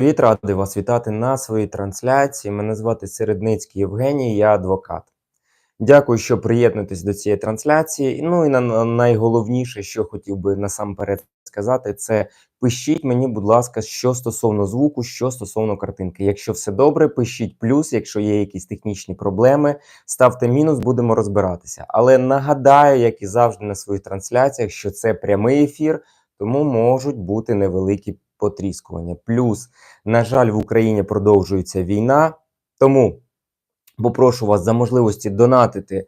Привіт, радий вас вітати на своїй трансляції. Мене звати Середницький Євгеній, я адвокат. Дякую, що приєднуєтесь до цієї трансляції. Ну і на на- найголовніше, що хотів би насамперед сказати, це пишіть мені, будь ласка, що стосовно звуку, що стосовно картинки. Якщо все добре, пишіть плюс. Якщо є якісь технічні проблеми, ставте мінус, будемо розбиратися. Але нагадаю, як і завжди на своїх трансляціях, що це прямий ефір, тому можуть бути невеликі потріскування. Плюс, на жаль, в Україні продовжується війна, тому попрошу вас за можливості донатити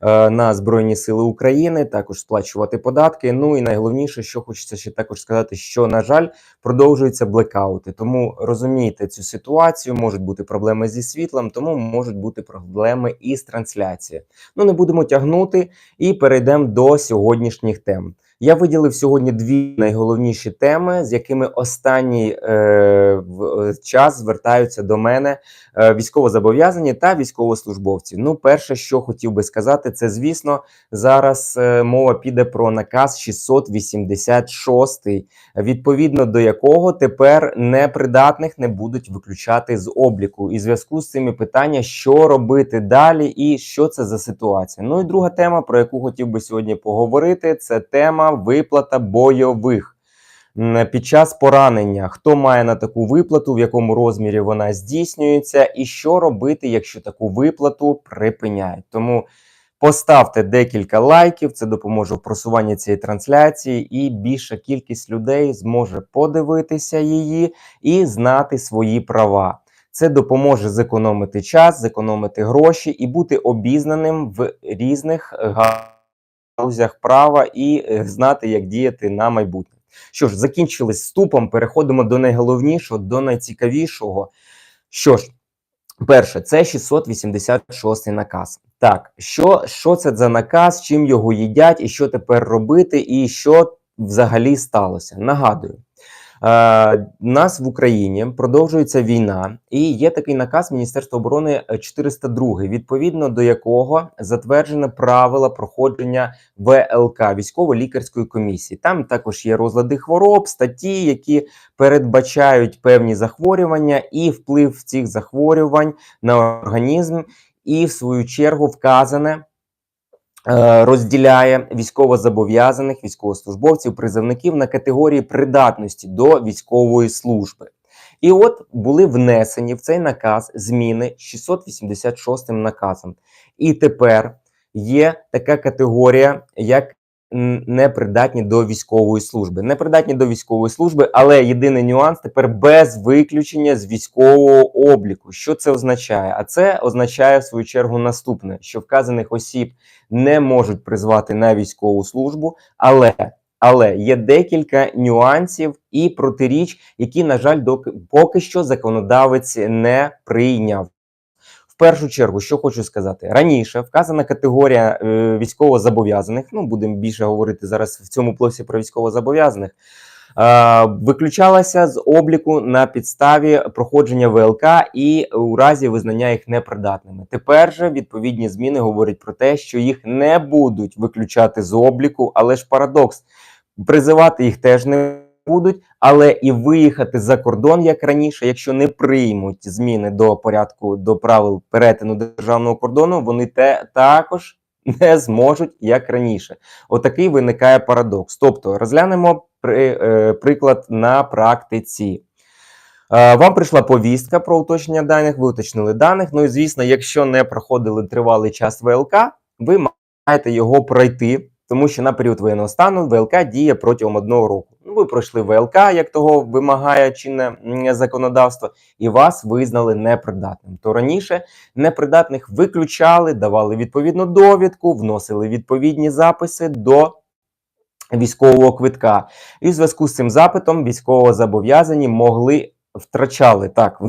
е, на Збройні Сили України, також сплачувати податки. Ну і найголовніше, що хочеться ще також сказати, що на жаль продовжуються блекаути. Тому розумійте цю ситуацію, можуть бути проблеми зі світлом, тому можуть бути проблеми і з трансляцією. Ну не будемо тягнути і перейдемо до сьогоднішніх тем. Я виділив сьогодні дві найголовніші теми, з якими останній е, е, час звертаються до мене е, військовозобов'язані та військовослужбовці. Ну, перше, що хотів би сказати, це звісно, зараз е, мова піде про наказ 686, відповідно до якого тепер непридатних не будуть виключати з обліку. І зв'язку з цими питання, що робити далі, і що це за ситуація. Ну і друга тема, про яку хотів би сьогодні поговорити, це тема виплата бойових. Під час поранення хто має на таку виплату, в якому розмірі вона здійснюється, і що робити, якщо таку виплату припиняють. Тому поставте декілька лайків, це допоможе в просуванні цієї трансляції, і більша кількість людей зможе подивитися її і знати свої права. Це допоможе зекономити час, зекономити гроші і бути обізнаним в різних галузях права і е, знати, як діяти на майбутнє. Що ж, закінчили ступом, переходимо до найголовнішого, до найцікавішого. Що ж, перше, це 686 наказ. Так, що, що це за наказ, чим його їдять, і що тепер робити, і що взагалі сталося? Нагадую. Е, нас в Україні продовжується війна, і є такий наказ Міністерства оборони е, 402, відповідно до якого затверджено правила проходження ВЛК військово-лікарської комісії. Там також є розлади хвороб, статті, які передбачають певні захворювання і вплив цих захворювань на організм, і в свою чергу вказане. Е, Розділяє військовозобов'язаних військовослужбовців, призовників на категорії придатності до військової служби. І от були внесені в цей наказ зміни 686 наказом. І тепер є така категорія, як непридатні до військової служби. Непридатні до військової служби, але єдиний нюанс тепер без виключення з військового обліку. Що це означає? А це означає в свою чергу наступне: що вказаних осіб не можуть призвати на військову службу, але але є декілька нюансів і протиріч, які, на жаль, док- поки що законодавець не прийняв. Першу чергу, що хочу сказати, раніше вказана категорія е, військовозобов'язаних, ну будемо більше говорити зараз в цьому плосі про військовозобов'язаних, е, виключалася з обліку на підставі проходження ВЛК і у разі визнання їх непридатними. Тепер же відповідні зміни говорять про те, що їх не будуть виключати з обліку, але ж парадокс призивати їх теж не будуть, але і виїхати за кордон як раніше, якщо не приймуть зміни до порядку до правил перетину державного кордону, вони те також не зможуть як раніше. Отакий виникає парадокс. Тобто розглянемо при, е, приклад на практиці. Е, Вам прийшла повістка про уточнення даних, ви уточнили даних. Ну і звісно, якщо не проходили тривалий час ВЛК, ви маєте його пройти, тому що на період воєнного стану ВЛК діє протягом одного року. Ну, ви пройшли ВЛК, як того вимагає чинне законодавство, і вас визнали непридатним. То раніше непридатних виключали, давали відповідну довідку, вносили відповідні записи до військового квитка. І в зв'язку з цим запитом військовозобов'язані могли втрачали так,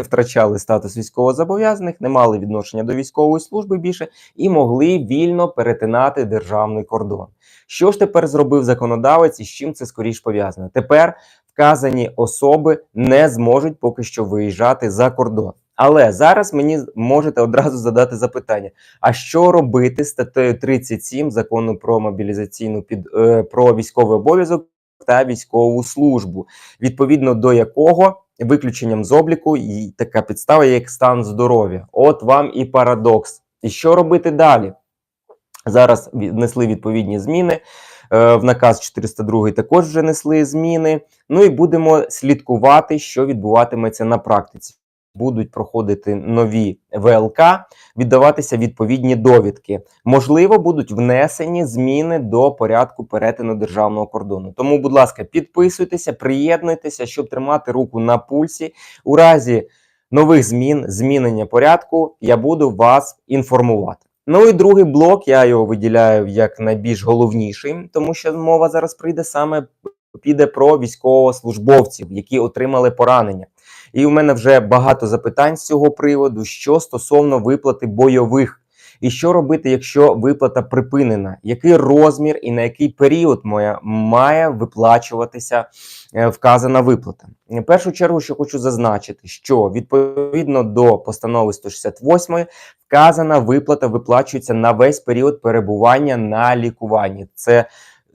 втрачали статус військовозобов'язаних, не мали відношення до військової служби більше і могли вільно перетинати державний кордон. Що ж тепер зробив законодавець і з чим це скоріш пов'язано? Тепер вказані особи не зможуть поки що виїжджати за кордон. Але зараз мені можете одразу задати запитання: а що робити з статтею 37 закону про мобілізаційну під е, про військовий обов'язок та військову службу, відповідно до якого виключенням з обліку і така підстава, як стан здоров'я. От вам і парадокс. І що робити далі? Зараз внесли відповідні зміни. Е, В наказ 402 також вже несли зміни. Ну і будемо слідкувати, що відбуватиметься на практиці. Будуть проходити нові ВЛК, віддаватися відповідні довідки. Можливо, будуть внесені зміни до порядку перетину державного кордону. Тому, будь ласка, підписуйтеся, приєднуйтеся, щоб тримати руку на пульсі. У разі нових змін, змінення порядку, я буду вас інформувати. Ну і другий блок, я його виділяю як найбільш головніший, тому що мова зараз прийде саме піде про військовослужбовців, які отримали поранення. І у мене вже багато запитань з цього приводу, що стосовно виплати бойових. І що робити, якщо виплата припинена? Який розмір і на який період моя має виплачуватися е, вказана виплата? В першу чергу, що хочу зазначити, що відповідно до постанови 168 вказана виплата виплачується на весь період перебування на лікуванні. Це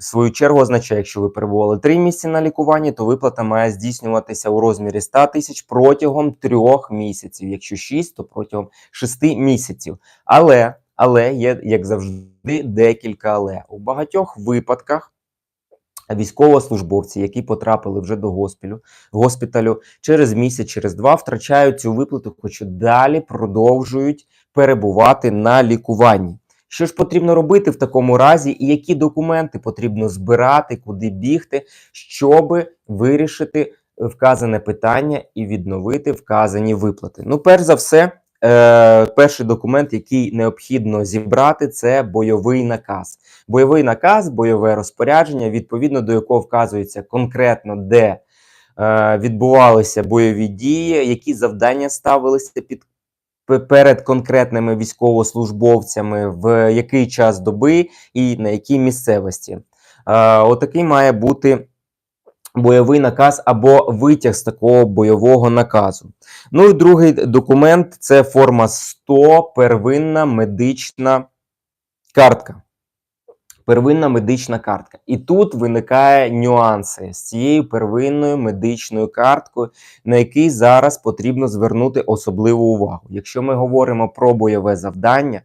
в свою чергу означає, якщо ви перебували 3 місяці на лікуванні, то виплата має здійснюватися у розмірі 100 тисяч протягом 3 місяців. Якщо 6, то протягом 6 місяців. Але, але є, як завжди, декілька але. У багатьох випадках військовослужбовці, які потрапили вже до госпіталю, госпіталю через місяць, через два втрачають цю виплату, хоч далі продовжують перебувати на лікуванні. Що ж потрібно робити в такому разі, і які документи потрібно збирати, куди бігти, щоб вирішити вказане питання і відновити вказані виплати? Ну, перш за все, е, перший документ, який необхідно зібрати, це бойовий наказ. Бойовий наказ, бойове розпорядження, відповідно до якого вказується конкретно де. е, Відбувалися бойові дії, які завдання ставилися під перед конкретними військовослужбовцями, в який час доби і на якій місцевості. Отакий має бути бойовий наказ або витяг з такого бойового наказу. Ну і другий документ це форма 100 первинна медична картка. Первинна медична картка. І тут виникає нюанси з цією первинною медичною карткою, на який зараз потрібно звернути особливу увагу. Якщо ми говоримо про бойове завдання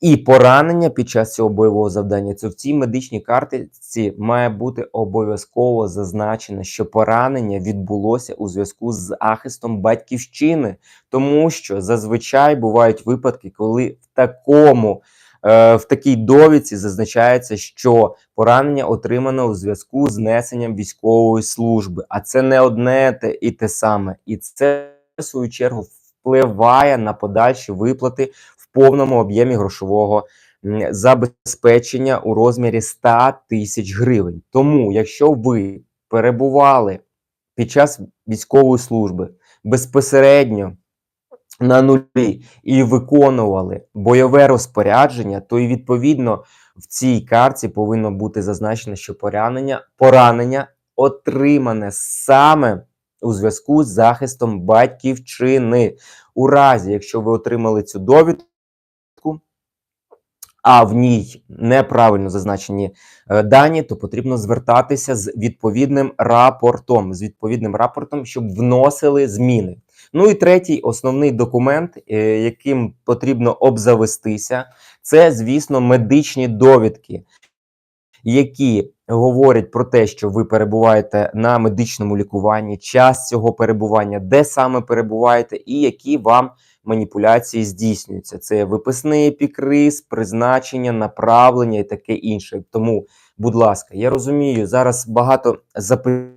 і поранення під час цього бойового завдання, то в цій медичній картці має бути обов'язково зазначено, що поранення відбулося у зв'язку з захистом батьківщини, тому що зазвичай бувають випадки, коли в такому в такій довідці зазначається, що поранення отримано у зв'язку з несенням військової служби, а це не одне те і те саме, і це в свою чергу впливає на подальші виплати в повному об'ємі грошового забезпечення у розмірі 100 тисяч гривень. Тому, якщо ви перебували під час військової служби безпосередньо на нулі і виконували бойове розпорядження, то і відповідно в цій карті повинно бути зазначено, що поранення, поранення отримане саме у зв'язку з захистом батьківщини. У разі, якщо ви отримали цю довідку, а в ній неправильно зазначені е, дані, то потрібно звертатися з відповідним рапортом, з відповідним рапортом, щоб вносили зміни. Ну і третій основний документ, е, яким потрібно обзавестися, це, звісно, медичні довідки, які говорять про те, що ви перебуваєте на медичному лікуванні, час цього перебування, де саме перебуваєте, і які вам маніпуляції здійснюються. Це виписний епікриз, призначення, направлення і таке інше. Тому, будь ласка, я розумію, зараз багато запитань,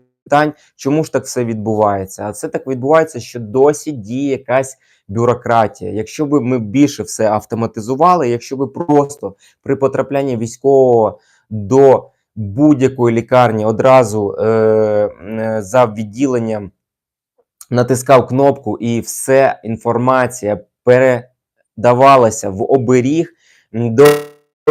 чому ж так все відбувається? А це так відбувається, що досі діє якась бюрократія. Якщо б ми більше все автоматизували, якщо б просто при потраплянні військового до будь-якої лікарні одразу е, е, за відділенням натискав кнопку, і все інформація передавалася в оберіг до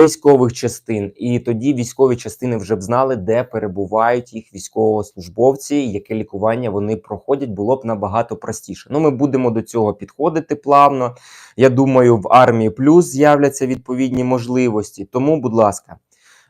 військових частин. І тоді військові частини вже б знали, де перебувають їх військовослужбовці, яке лікування вони проходять, було б набагато простіше. Ну, ми будемо до цього підходити плавно. Я думаю, в армії плюс з'являться відповідні можливості. Тому, будь ласка.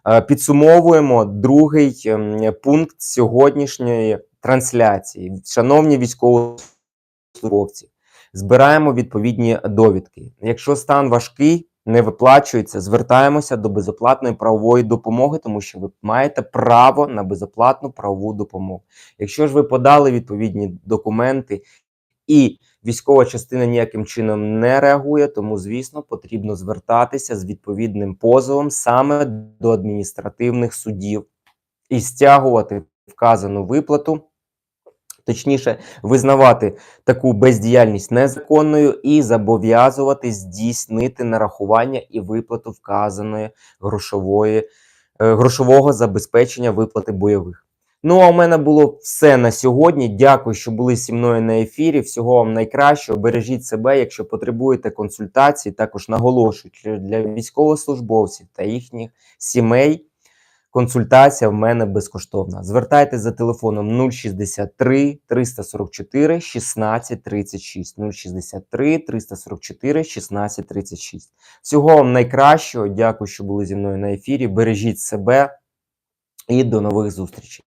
Е, Підсумовуємо другий ем, пункт сьогоднішньої трансляції. Шановні військовослужбовці, збираємо відповідні довідки. Якщо стан важкий, не виплачується, звертаємося до безоплатної правової допомоги, тому що ви маєте право на безоплатну правову допомогу. Якщо ж ви подали відповідні документи і військова частина ніяким чином не реагує, тому звісно потрібно звертатися з відповідним позовом саме до адміністративних судів і стягувати вказану виплату. Точніше, визнавати таку бездіяльність незаконною і зобов'язувати здійснити нарахування і виплату вказаної грошової, е, грошового забезпечення виплати бойових. Ну, а у мене було все на сьогодні. Дякую, що були зі мною на ефірі. Всього вам найкращого. Бережіть себе, якщо потребуєте консультацій. Також наголошую для військовослужбовців та їхніх сімей. Консультація в мене безкоштовна. Звертайтеся за телефоном 063 344 1636. 063 344 1636. Всього вам найкращого. Дякую, що були зі мною на ефірі. Бережіть себе і до нових зустрічей.